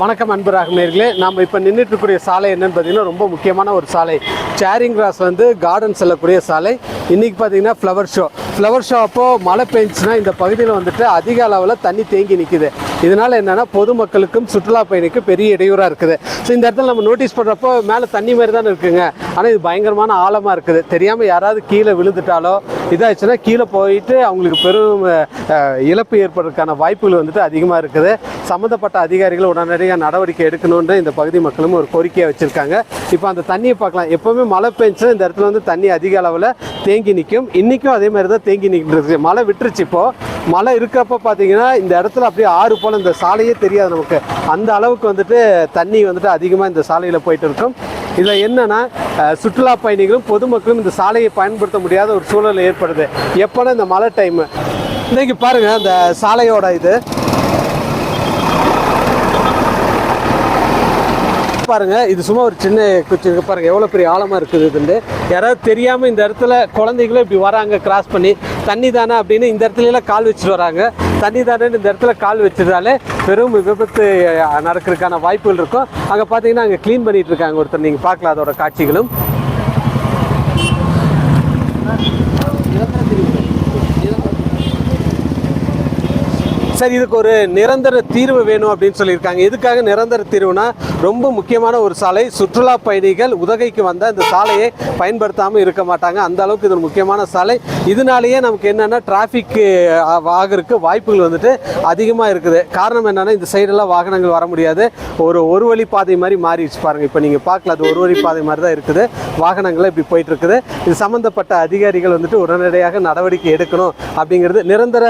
வணக்கம் அன்பு ராகமேர்களே நாம் இப்போ நின்றுட்டு இருக்கக்கூடிய சாலை என்னன்னு பார்த்தீங்கன்னா ரொம்ப முக்கியமான ஒரு சாலை. சேரிங் கிராஸ் வந்து கார்டன் செல்லக்கூடிய சாலை. இன்றைக்கி பார்த்தீங்கன்னா ஃப்ளவர் ஷோ ஃப்ளவர் ஷோ அப்போது மழை பெஞ்சுன்னா இந்த பகுதியில் வந்துட்டு அதிக அளவில் தண்ணி தேங்கி நிற்கிது இதனால் என்னென்னா பொதுமக்களுக்கும் சுற்றுலா பயணிக்கும் பெரிய இடையூறாக இருக்குது. ஸோ இந்த இடத்துல நம்ம நோட்டீஸ் பண்ணுறப்போ மேலே தண்ணி மாதிரி தானே இருக்குங்க. ஆனால் இது பயங்கரமான ஆழமாக இருக்குது. தெரியாமல் யாராவது கீழே விழுந்துட்டாலோ இதாச்சுன்னா கீழே போயிட்டு அவங்களுக்கு பெரும் இழப்பு ஏற்படுறதுக்கான வாய்ப்புகள் வந்துட்டு அதிகமாக இருக்குது. சம்மந்தப்பட்ட அதிகாரிகள் உடனடியாக நடவடிக்கை எடுக்கணுன்ற இந்த பகுதி மக்களும் ஒரு கோரிக்கையை வச்சுருக்காங்க. இப்போ அந்த தண்ணியை பார்க்கலாம். எப்போவுமே மழை பெஞ்சுன்னா இந்த இடத்துல வந்து தண்ணி அதிக அளவில் தேங்கி நிற்கும் இன்றைக்கும் அதே மாதிரி தான் தேங்கி நிற்கிட்டு மழை விட்டுருச்சு இப்போது மழை இருக்கிறப்ப பார்த்தீங்கன்னா இந்த இடத்துல அப்படியே ஆறு போல் இந்த சாலையே தெரியாது நமக்கு. அந்த அளவுக்கு வந்துட்டு தண்ணி வந்துட்டு அதிகமாக இந்த சாலையில் போயிட்டு இருக்கும். இதில் என்னென்னா சுற்றுலா பயணிகளும் பொதுமக்களும் இந்த சாலையை பயன்படுத்த முடியாத ஒரு சூழல் ஏற்படுது. எப்போனா இந்த மழை டைமு இன்றைக்கி பாருங்கள் அந்த சாலையோட இது. பாருங்க இது சும்மா ஒரு சின்ன குச்சி பாருங்கள் பாருங்க எவ்வளோ பெரிய ஆழமாக இருக்குது இதுண்டு. யாராவது தெரியாமல் இந்த இடத்துல குழந்தைகளும் இப்படி வராங்க கிராஸ் பண்ணி தண்ணி தானே அப்படின்னு இந்த இடத்துல எல்லாம் கால் வச்சுட்டு வராங்க. தண்ணி தானேன்னு இந்த இடத்துல கால் வச்சதாலே பெரும் விபத்து நடக்கிறதுக்கான வாய்ப்புகள் இருக்கும். அங்கே பார்த்தீங்கன்னா அங்கே க்ளீன் பண்ணிட்டு இருக்காங்க ஒருத்தர். நீங்கள் பார்க்கலாம் அதோட காட்சிகளும். சரி இதுக்கு ஒரு நிரந்தர தீர்வு வேணும் அப்படின்னு சொல்லியிருக்காங்க. எதுக்காக நிரந்தர தீர்வுனா ரொம்ப முக்கியமான ஒரு சாலை சுற்றுலா பயணிகள் உதகைக்கு வந்தால் இந்த சாலையை பயன்படுத்தாமல் இருக்க மாட்டாங்க. அந்த அளவுக்கு இது ஒரு முக்கியமான சாலை. இதனாலேயே நமக்கு என்னென்னா டிராஃபிக் ஆகிறதுக்கு வாய்ப்புகள் வந்துட்டு அதிகமாக இருக்குது. காரணம் என்னென்னா இந்த சைடெல்லாம் வாகனங்கள் வர முடியாது. ஒரு ஒரு வழி பாதை மாதிரி மாறிடுச்சு பாருங்கள் இப்போ நீங்கள் பார்க்கல அது ஒரு வழி பாதை மாதிரி தான் இருக்குது. வாகனங்கள் இப்படி போயிட்டு இருக்குது. இது சம்மந்தப்பட்ட அதிகாரிகள் வந்துட்டு உடனடியாக நடவடிக்கை எடுக்கணும் அப்படிங்கிறது நிரந்தர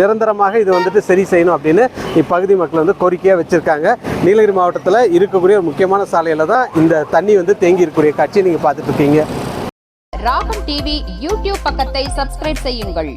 நிரந்தரமாக இது வந்துட்டு சரி செய்யணும் அப்படின்னு இப்பகுதி மக்கள் வந்து கோரிக்கையாக வச்சுருக்காங்க. நீலகிரி மாவட்டத்தில் இருக்கக்கூடிய ஒரு முக்கியமான சாலையில் தான் இந்த தண்ணி வந்து தேங்கி இருக்கக்கூடிய காட்சியை நீங்கள் பார்த்துட்டு இருக்கீங்க. ராகம் டிவி யூடியூப் பக்கத்தை சப்ஸ்கிரைப் செய்யுங்கள்.